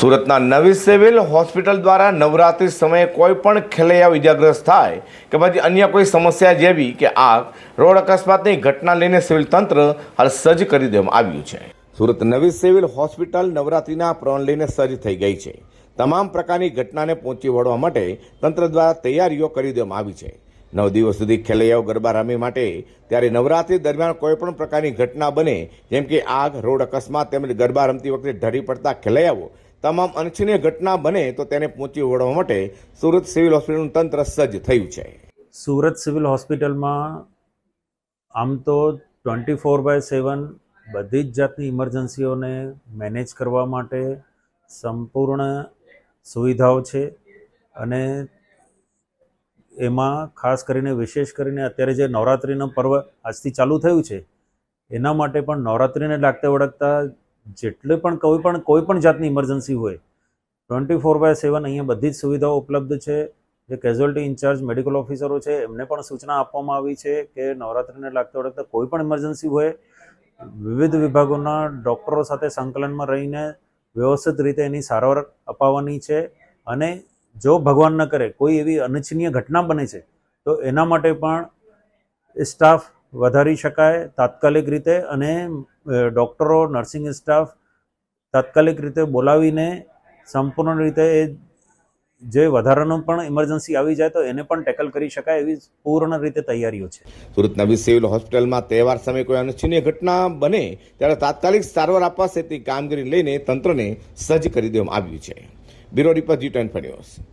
સુરતના નવી civil hospital દ્વારા નવરાત્રિ સમયે કોઈ પણ ખેલૈયા ઇજાગ્રસ્ત થાય કે પછી અન્ય કોઈ સમસ્યા જેવી કે આગ, રોડ અકસ્માતની ઘટના લઈને સિવિલ તંત્ર હાલ સજ્જ કરી દેવામાં આવ્યું છે. સુરત નવી સિવિલ હોસ્પિટલ નવરાત્રિના પ્રણ લઈને સજ્જ થઈ ગઈ છે. તમામ પ્રકારની ઘટનાને પહોંચી વળવા માટે તંત્ર દ્વારા તૈયારીઓ કરી દેવામાં આવી છે. નવ દિવસ સુધી ખેલૈયાઓ ગરબા રમી માટે ત્યારે નવરાત્રી દરમિયાન કોઈપણ પ્રકારની ઘટના બને, જેમ કે આગ, રોડ અકસ્માત તેમજ ગરબા રમતી વખતે ઢળી પડતા ખેલૈયાઓ તમામ અનિચ્છનીય ઘટના બને તો તેને પહોંચી વળવા માટે સુરત સિવિલ હોસ્પિટલનું તંત્ર સજ્જ થયું છે. સુરત સિવિલ હોસ્પિટલમાં આમ તો ટ્વેન્ટી ફોર બાય સેવન બધી જ જાતની ઇમરજન્સીઓને મેનેજ કરવા માટે સંપૂર્ણ સુવિધાઓ છે અને એમાં ખાસ કરીને, વિશેષ કરીને અત્યારે જે નવરાત્રિનું પર્વ આજથી ચાલુ થયું છે, એના માટે પણ નવરાત્રિને લાગતે વળગતા જેટલે પણ કોઈ પણ કોઈ પણ જાતની ઇમરજન્સી હોય ટ્વેન્ટી ફોર બાય સેવન અહીંયા બધી જ સુવિધાઓ ઉપલબ્ધ છે. જે કેઝ્યુઅલ્ટી ઇન્ચાર્જ મેડિકલ ઓફિસરો છે, એમને પણ સૂચના આપવામાં આવી છે કે નવરાત્રિને લાગતા વળગતા કોઈ પણ ઇમરજન્સી હોય, વિવિધ વિભાગોના ડૉક્ટરો સાથે સંકલનમાં રહીને વ્યવસ્થિત રીતે એની સારવાર અપાવવાની છે. અને જો ભગવાન ન કરે, કોઈ એવી અનિચ્છનીય ઘટના બને છે, તો એના માટે પણ સ્ટાફ વધારી શકાય તાત્કાલિક રીતે અને ડૉક્ટરો, નર્સિંગ સ્ટાફ તાત્કાલિક રીતે બોલાવીને સંપૂર્ણ રીતે એ જે વધારાનું પણ ઇમરજન્સી આવી જાય તો એને પણ ટેકલ કરી શકાય એવી પૂર્ણ રીતે તૈયારીઓ છે. સુરત નવી સિવિલ હોસ્પિટલમાં તહેવાર સમયે કોઈ અનિચ્છનીય ઘટના બને ત્યારે તાત્કાલિક સારવાર આપવા સહિતની કામગીરી લઈને તંત્રને સજ્જ કરી દેવામાં આવ્યું છે. Bureau report G twenty